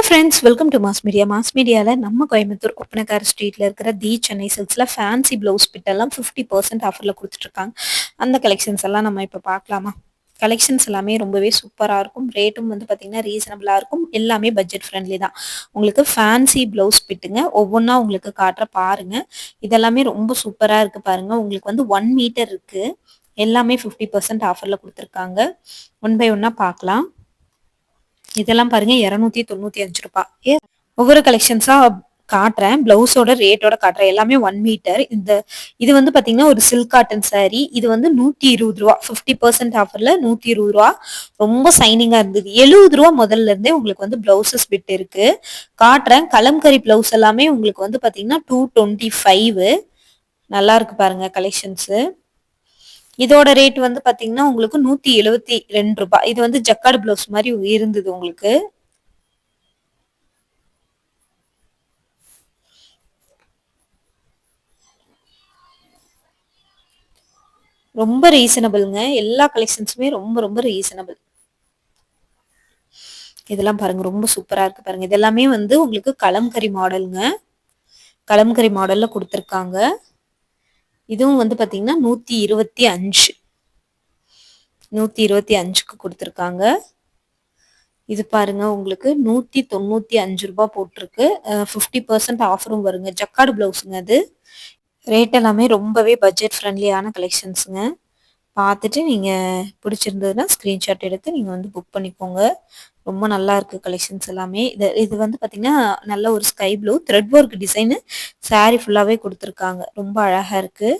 Hello friends welcome to mass media mass மீடியாவில் நம்ம கோயம்புத்தூர் ஒப்பனக்கார ஸ்ட்ரீட்டில் இருக்கிற தி சென்னை சில்க்ஸில் ஃபேன்சி ப்ளவுஸ் பிட்டெல்லாம் ஃபிஃப்டி பர்சன்ட் ஆஃபரில் கொடுத்துட்ருக்காங்க. அந்த கலெக்ஷன்ஸ் எல்லாம் நம்ம இப்போ பார்க்கலாமா? கலெக்ஷன்ஸ் எல்லாமே ரொம்பவே சூப்பராக இருக்கும். ரேட்டும் வந்து பார்த்திங்கன்னா ரீசனபிளாக இருக்கும். எல்லாமே பட்ஜெட் ஃப்ரெண்ட்லி தான். உங்களுக்கு ஃபேன்சி ப்ளவுஸ் பிட்டுங்க ஒவ்வொன்றா உங்களுக்கு காட்டுற பாருங்க. இதெல்லாமே ரொம்ப சூப்பராக இருக்குது பாருங்கள் உங்களுக்கு வந்து ஒன் மீட்டர் இருக்குது எல்லாமே ஃபிஃப்டி பர்சன்ட் ஆஃபரில் கொடுத்துருக்காங்க. ஒன் பை ஒன்னாக பார்க்கலாம். இதெல்லாம் பாருங்க இரநூத்தி தொண்ணூத்தி அஞ்சு ரூபாய் ஒவ்வொரு கலெக்ஷன்ஸா காட்டுறேன். பிளவுஸோட ரேட்டோட காட்டுறேன். எல்லாமே ஒன் மீட்டர் இந்த இது வந்து பாத்தீங்கன்னா ஒரு சில்க் காட்டன் சாரி இது வந்து நூத்தி இருபது ரூபா. ஃபிஃப்டி பர்சன்ட் ஆஃபர்ல நூத்தி இருபது ரூபா. ரொம்ப சைனிங்கா இருந்தது. எழுபது ரூபா முதல்ல இருந்தே உங்களுக்கு வந்து பிளவுசஸ் பிட் இருக்கு. காட்டுறேன். கலம்கரி பிளவுஸ் எல்லாமே உங்களுக்கு வந்து பாத்தீங்கன்னா டூ டுவெண்ட்டி ஃபைவ் நல்லா இருக்கு பாருங்க கலெக்ஷன்ஸ் இதோட ரேட் வந்து பாத்தீங்கன்னா உங்களுக்கு நூத்தி எழுபத்தி ரெண்டு ரூபாய் இது வந்து ஜக்காடு பிளவுஸ் மாதிரி இருந்தது உங்களுக்கு. ரொம்ப ரீசனபிள்ங்க எல்லா கலெக்ஷன்ஸுமே ரொம்ப ரொம்ப ரீசனபிள் இதெல்லாம் பாருங்க ரொம்ப சூப்பரா இருக்கு பாருங்க. இதெல்லாமே வந்து உங்களுக்கு கலம்கரி மாடலுங்க கலம்கரி மாடல்ல கொடுத்துருக்காங்க. இதுவும் வந்து பார்த்தீங்கன்னா நூற்றி இருபத்தி அஞ்சு. நூற்றி இருபத்தி அஞ்சுக்கு கொடுத்துருக்காங்க. இது பாருங்க உங்களுக்கு நூற்றி தொண்ணூற்றி அஞ்சு ரூபா போட்டிருக்கு. ஃபிஃப்டி பர்சன்ட் ஆஃபரும் வருங்க. ஜக்காடு ப்ளவுஸுங்க அது. ரேட் எல்லாமே ரொம்பவே பட்ஜெட் ஃப்ரெண்ட்லியான கலெக்ஷன்ஸுங்க பார்த்துட்டு நீங்கள் பிடிச்சிருந்ததுன்னா ஸ்க்ரீன்ஷாட் எடுத்து நீங்கள் வந்து புக் பண்ணிக்கோங்க. ரொம்ப நல்லா இருக்கு கலெக்ஷன்ஸ் எல்லாமே. இது இது வந்து பார்த்தீங்கன்னா நல்ல ஒரு sky blue thread work design sari ஃபுல்லாகவே கொடுத்துருக்காங்க. ரொம்ப அழகாக இருக்கு.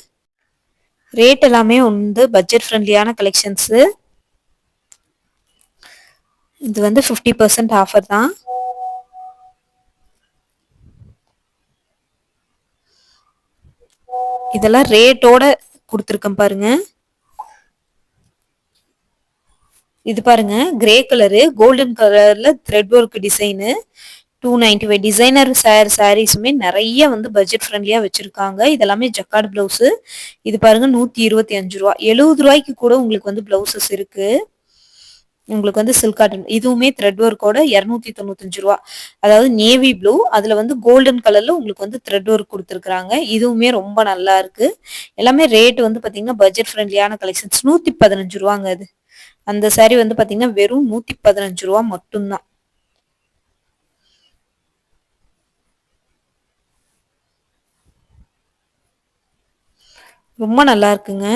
ரேட் எல்லாமே வந்து பட்ஜெட் ஃப்ரெண்ட்லியான கலெக்ஷன்ஸு இது வந்து ஃபிஃப்டி பர்சன்ட் ஆஃபர் தான். இதெல்லாம் ரேட்டோட கொடுத்துருக்கேன் பாருங்கள் இது பாருங்க கிரே கலரு கோல்டன் கலர்ல thread work design two ninety five designer sir சாரீஸுமே நிறைய வந்து பட்ஜெட் ஃப்ரெண்ட்லியாக வச்சுருக்காங்க. இதெல்லாமே ஜக்கார்டு ப்ளவுஸு இது பாருங்க நூற்றி இருபத்தி அஞ்சு ரூபா. எழுபது ரூபாய்க்கு கூட உங்களுக்கு வந்து ப்ளவுசஸ் இருக்குது உங்களுக்கு வந்து சில்க் காட்டன் இதுவுமே த்ரெட் ஒர்க்கோட இரநூத்தி தொண்ணூத்தஞ்சு ரூபா. அதாவது நேவி ப்ளூ அதில் வந்து கோல்டன் கலரில் உங்களுக்கு வந்து த்ரெட் ஒர்க் கொடுத்துருக்குறாங்க. இதுவுமே ரொம்ப நல்லா இருக்குது எல்லாமே ரேட் வந்து பார்த்தீங்கன்னா பட்ஜெட் ஃப்ரெண்ட்லியான கலெக்ஷன்ஸ் நூற்றி பதினஞ்சு ரூபாங்க அது. அந்த சாரி வந்து பார்த்தீங்கன்னா வெறும் நூற்றி பதினஞ்சு ரூபா மட்டும்தான். ரொம்ப நல்லா இருக்குங்க.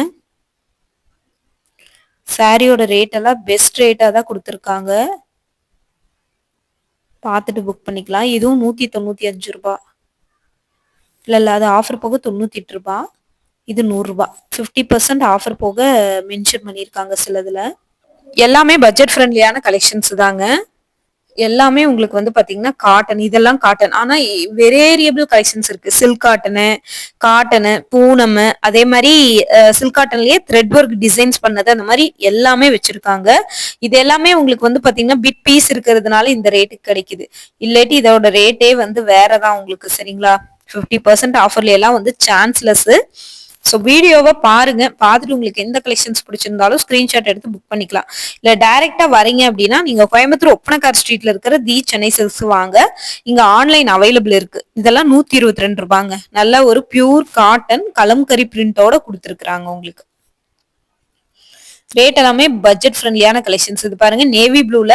சாரியோட ரேட் எல்லாம் பெஸ்ட் ரேட்டாக தான் கொடுத்துருக்காங்க. பார்த்துட்டு புக் பண்ணிக்கலாம். இதுவும் நூற்றி தொண்ணூற்றி அஞ்சு ரூபா. இல்லை இல்லை அது ஆஃபர் போக தொண்ணூற்றி எட்டு ரூபா. இது நூறுரூபா ஃபிஃப்டி பர்சன்ட் ஆஃபர் போக மென்ஷன் பண்ணியிருக்காங்க சிலதில். எல்லாமே பட்ஜெட் ஃப்ரெண்ட்லியான கலெக்ஷன்ஸ் தாங்க. எல்லாமே உங்களுக்கு வந்து பாத்தீங்கன்னா காட்டன் இதெல்லாம் காட்டன் ஆனா வெரேரியபிள் கலெக்ஷன்ஸ் இருக்கு. சில்க் காட்டனு காட்டனு பூனம் அதே மாதிரி சில்க் காட்டன்லயே த்ரெட் ஒர்க் டிசைன்ஸ் பண்ணது அந்த மாதிரி எல்லாமே வச்சிருக்காங்க. இது எல்லாமே உங்களுக்கு வந்து பாத்தீங்கன்னா பிட் பீஸ் இருக்கிறதுனால இந்த ரேட்டுக்கு கிடைக்குது. இல்லாட்டி இதோட ரேட்டே வந்து வேறதான் உங்களுக்கு சரிங்களா? ஃபிஃப்டி பர்சன்ட் ஆஃபர்ல எல்லாம் வந்து சான்ஸ்லெஸ் ஸோ வீடியோவை பாருங்க. பார்த்துட்டு உங்களுக்கு எந்த கலெக்ஷன்ஸ் பிடிச்சிருந்தாலும் ஸ்கிரீன்ஷாட் எடுத்து புக் பண்ணிக்கலாம். இல்லை டைரக்டா வரீங்க அப்படின்னா நீங்க கோயம்புத்தூர் ஒப்பனக்கார் ஸ்ட்ரீட்ல இருக்கிற தி சென்னை சில்க்ஸ் வாங்க. இங்க ஆன்லைன் அவைலபிள் இருக்கு. இதெல்லாம் நூத்தி இருபத்தி ரெண்டு ரூபாங்க. நல்ல ஒரு பியூர் காட்டன் கலம்கரி பிரிண்டோட கொடுத்துருக்குறாங்க உங்களுக்கு. ரேட் எல்லாமே பட்ஜெட் ஃப்ரெண்ட்லியான கலெக்ஷன்ஸ் இது பாருங்க நேவி ப்ளூல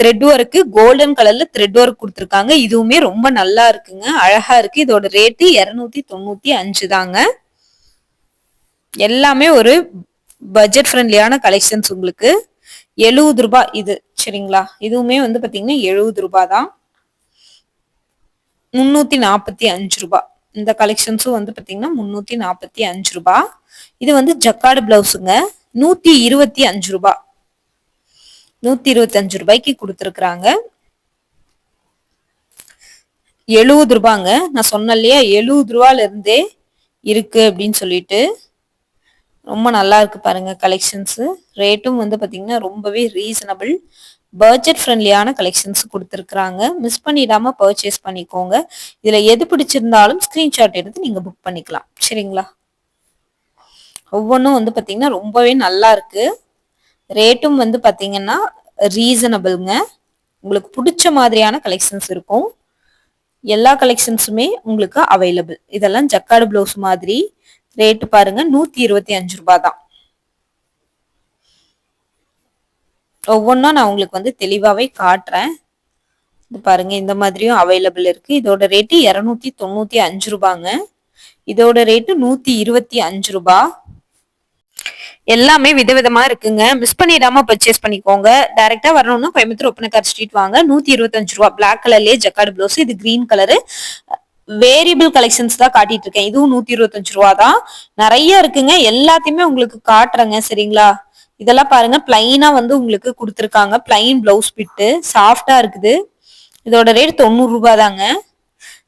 த்ரெட் ஒர்க்கு கோல்டன் கலர்ல த்ரெட் ஒர்க் கொடுத்துருக்காங்க. இதுவுமே ரொம்ப நல்லா இருக்குங்க. அழகா இருக்கு. இதோட ரேட்டு இரநூத்தி தொண்ணூத்தி அஞ்சு தாங்க. எல்லாமே ஒரு பட்ஜெட் ஃப்ரெண்ட்லியான கலெக்ஷன்ஸ் உங்களுக்கு. எழுபது ரூபாய் இது சரிங்களா? இதுவுமே வந்து பார்த்தீங்கன்னா எழுபது ரூபாய் தான். முந்நூற்றி நாற்பத்தி அஞ்சு ரூபாய். இந்த கலெக்ஷன்ஸும் வந்து பார்த்தீங்கன்னா முந்நூற்றி நாற்பத்தி அஞ்சு ரூபாய். இது வந்து ஜக்காடு பிளவுஸுங்க நூற்றி இருபத்தி அஞ்சு ரூபாய். நூற்றி இருபத்தி அஞ்சு ரூபாய்க்கு கொடுத்துருக்குறாங்க. எழுபது ரூபாங்க நான் சொன்னேன் இல்லையா? எழுபது ரூபால இருந்தே இருக்கு அப்படின்னு சொல்லிட்டு. ரொம்ப நல்லா இருக்கு பாருங்க கலெக்ஷன்ஸு ரேட்டும் வந்து பார்த்தீங்கன்னா ரொம்பவே ரீசனபிள் பட்ஜெட் ஃப்ரெண்ட்லியான கலெக்ஷன்ஸ் கொடுத்துருக்குறாங்க. மிஸ் பண்ணிடாம பர்ச்சேஸ் பண்ணிக்கோங்க. இதில் எது பிடிச்சிருந்தாலும் ஸ்க்ரீன்ஷாட் எடுத்து நீங்கள் புக் பண்ணிக்கலாம். சரிங்களா? ஒவ்வொன்றும் வந்து பார்த்தீங்கன்னா ரொம்பவே நல்லா இருக்கு. ரேட்டும் வந்து பார்த்தீங்கன்னா ரீசனபிள்ங்க உங்களுக்கு பிடிச்ச மாதிரியான கலெக்ஷன்ஸ் இருக்கும். எல்லா கலெக்ஷன்ஸுமே உங்களுக்கு அவைலபிள் இதெல்லாம் ஜக்காடு ப்ளவுஸ் மாதிரி ரேட்டு பாருங்க நூத்தி இருபத்தி அஞ்சு ரூபாய் தான் ஒவ்வொன்றும் நான் உங்களுக்கு வந்து தெளிவாகவே காட்டுறேன். இது பாருங்க இந்த மாதிரியும் அவைலபிள் இருக்கு. இதோட ரேட்டு இரநூத்தி தொண்ணூத்தி அஞ்சு ரூபாங்க. இதோட ரேட்டு நூத்தி இருபத்தி அஞ்சு ரூபா. எல்லாமே விதவிதமா இருக்குங்க. மிஸ் பண்ணிடாம பர்ச்சேஸ் பண்ணிக்கோங்க. டைரக்டா வரணும்னா கோயம்புத்தூர் ஒப்பனக்கார் ஸ்ட்ரீட் வாங்க. நூத்தி இருபத்தஞ்சு ரூபா. பிளாக் கலர்லயே ஜக்காடு பிளவுஸ் இது கிரீன் கலரு வேரியபிள் கலெக்ஷன்ஸ் தான் காட்டிட்டு இருக்கேன் இதுவும் நூத்தி இருபத்தஞ்சு ரூபா தான் நிறைய இருக்குங்க. எல்லாத்தையுமே உங்களுக்கு காட்டுறேங்க சரிங்களா? இதெல்லாம் பாருங்க. பிளைனா வந்து உங்களுக்கு கொடுத்துருக்காங்க. பிளைன் பிளவுஸ் பிட்டு சாஃப்டா இருக்குது. இதோட ரேட் தொண்ணூறு ரூபாய் தாங்க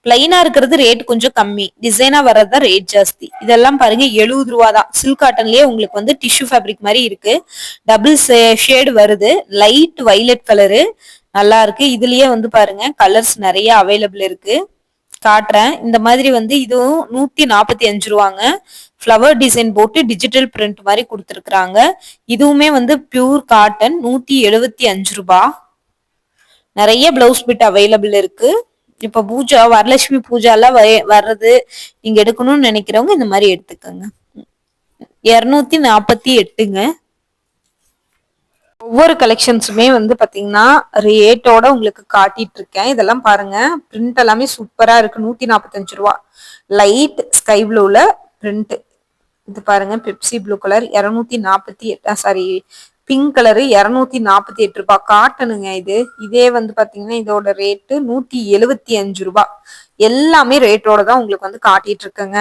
பிளைனா இருக்கிறது ரேட் கொஞ்சம் கம்மி. டிசைனா வர்றது தான் ரேட் ஜாஸ்தி. இதெல்லாம் பாருங்க எழுபது ரூபா தான் சில்க் காட்டன்லயே உங்களுக்கு வந்து டிஷ்யூ ஃபேப்ரிக் மாதிரி இருக்கு. டபுள் ஷேடு வருது. லைட் வைலட் கலரு நல்லா இருக்கு. இதுலயே வந்து பாருங்க கலர்ஸ் நிறைய அவைலபிள் இருக்கு. காட்டுறேன். இந்த மாதிரி வந்து இதுவும் நூத்தி நாற்பத்தி அஞ்சு ரூபாங்க. ஃப்ளவர் டிசைன் போட்டு டிஜிட்டல் பிரிண்ட் மாதிரி கொடுத்துருக்குறாங்க. இதுவுமே வந்து பியூர் காட்டன் நூத்தி எழுபத்தி அஞ்சு ரூபா. நிறைய பிளவுஸ் பிட் அவைலபிள் இருக்கு. இப்ப பூஜா வரலட்சுமி பூஜா எல்லாம் வர்றது நீங்க எடுக்கணும்னு நினைக்கிறவங்க இந்த மாதிரி எடுத்துக்கோங்க. இருநூத்தி நாற்பத்தி எட்டுங்க. ஒவ்வொரு கலெக்ஷன்ஸுமே வந்து பார்த்தீங்கன்னா ரேட்டோட உங்களுக்கு காட்டிட்டு இருக்கேன் இதெல்லாம் பாருங்க. பிரிண்ட் எல்லாமே சூப்பராக இருக்கு. நூற்றி நாற்பத்தஞ்சு ரூபா. லைட் ஸ்கை ப்ளூவில் பிரிண்ட் இது பாருங்க. பெப்சி ப்ளூ கலர் இரநூத்தி நாற்பத்தி எட்டு சாரி பிங்க் கலரு இரநூத்தி நாற்பத்தி எட்டு ரூபாய் காட்டனுங்க இது. இதே வந்து பார்த்தீங்கன்னா இதோட ரேட்டு நூற்றி எழுபத்தி அஞ்சு ரூபா. எல்லாமே ரேட்டோட தான் உங்களுக்கு வந்து காட்டிட்டு இருக்கேங்க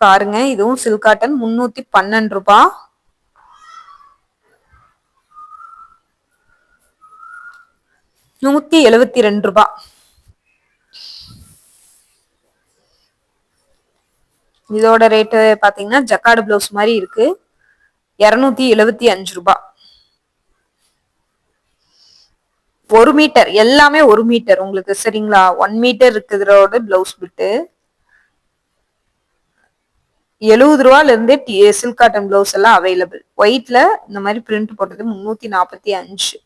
பாருங்க. இதுவும் சில்க் காட்டன் முன்னூத்தி பன்னெண்டு ரூபாய் நூத்தி எழுபத்தி ரெண்டு ரூபாய் இதோட ரேட்டு பாத்தீங்கன்னா ஜக்காடு பிளவுஸ் மாதிரி இருக்கு. இருநூத்தி எழுபத்தி அஞ்சு ரூபாய் ஒரு மீட்டர் எல்லாமே ஒரு மீட்டர் உங்களுக்கு சரிங்களா? ஒன் மீட்டர் இருக்கிறதோட பிளவுஸ் பிட்டு எழுபது ரூபால இருந்தே சில்க் காட்டன் பிளவுஸ் எல்லாம் அவைலபிள் ஒயிட்ல இந்த மாதிரி பிரிண்ட் போட்டது முன்னூத்தி நாற்பத்தி அஞ்சு.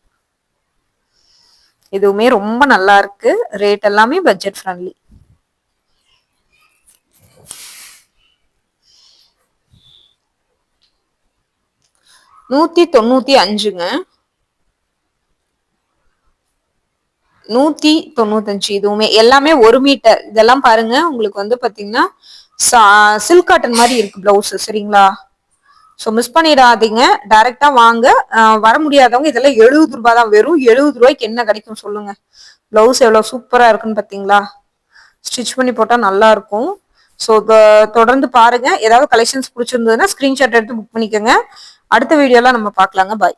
இதுவுமே ரொம்ப நல்லா இருக்கு. ரேட் எல்லாமே பட்ஜெட் ஃப்ரெண்ட்லி நூத்தி தொண்ணூத்தி அஞ்சுங்க. நூத்தி தொண்ணூத்தஞ்சு இதுவுமே எல்லாமே ஒரு மீட்டர் இதெல்லாம் பாருங்க உங்களுக்கு வந்து பாத்தீங்கன்னா சில்க் காட்டன் மாதிரி இருக்கு பிளவுஸ் சரிங்களா? ஸோ மிஸ் பண்ணிடாதீங்க. டைரக்டா வாங்க. வர முடியாதவங்க இதெல்லாம் எழுபது ரூபாய் தான் வெறும். எழுபது ரூபாய்க்கு என்ன கிடைக்கும் சொல்லுங்க. பிளவுஸ் எவ்வளோ சூப்பரா இருக்குன்னு பாத்தீங்களா? ஸ்டிச் பண்ணி போட்டா நல்லா இருக்கும். ஸோ தொடர்ந்து பாருங்க. ஏதாவது கலெக்ஷன்ஸ் பிடிச்சிருந்ததுன்னா ஸ்கிரீன்ஷாட் எடுத்து புக் பண்ணிக்கோங்க. அடுத்த வீடியோலாம் நம்ம பார்க்கலாங்க பாய்